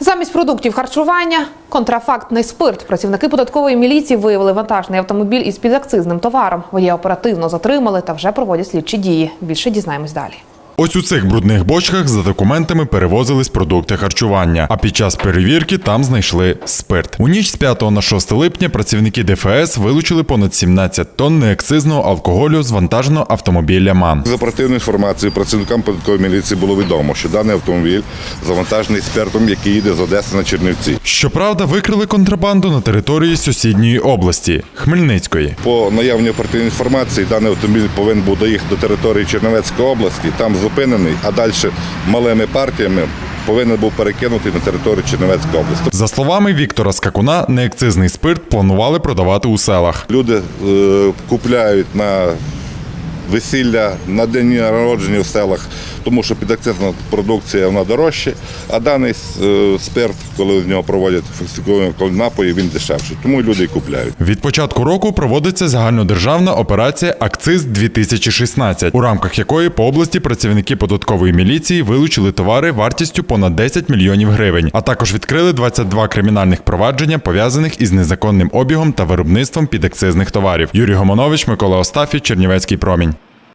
Замість продуктів харчування контрафактний спирт. Працівники податкової міліції виявили вантажний автомобіль із підакцизним товаром. Водія оперативно затримали та вже проводять слідчі дії. Більше дізнаємось далі. Ось у цих брудних бочках за документами перевозились продукти харчування, а під час перевірки там знайшли спирт. У ніч з 5 на 6 липня працівники ДФС вилучили понад 17 тонн неакцизного алкоголю з вантажного автомобіля МАН. За оперативною інформацією працівникам податкової міліції було відомо, що даний автомобіль завантажений спиртом, який їде з Одеси на Чернівці. Щоправда, викрили контрабанду на території сусідньої області Хмельницької. По наявній оперативній інформації даний автомобіль повинен був доїхати до території Чернівецької області, там зупинений, а далі малими партіями повинен був перекинути на територію Чернівецької області. За словами Віктора Скакуна, неакцизний спирт планували продавати у селах. Люди е, купляють на весілля, на день народження в селах, тому що підакцизна продукція вона дорожча, а даний е, спирт, коли з нього проводять фальсифіковані напої, він дешевший. Тому люди і купляють. Від початку року проводиться загальнодержавна операція Акциз 2016 у рамках якої по області працівники податкової міліції вилучили товари вартістю понад 10 мільйонів гривень, а також відкрили 22 кримінальних провадження, пов'язаних із незаконним обігом та виробництвом підакцизних товарів. Юрій Гомонович, Микола Остафій, Чернівецький промінь.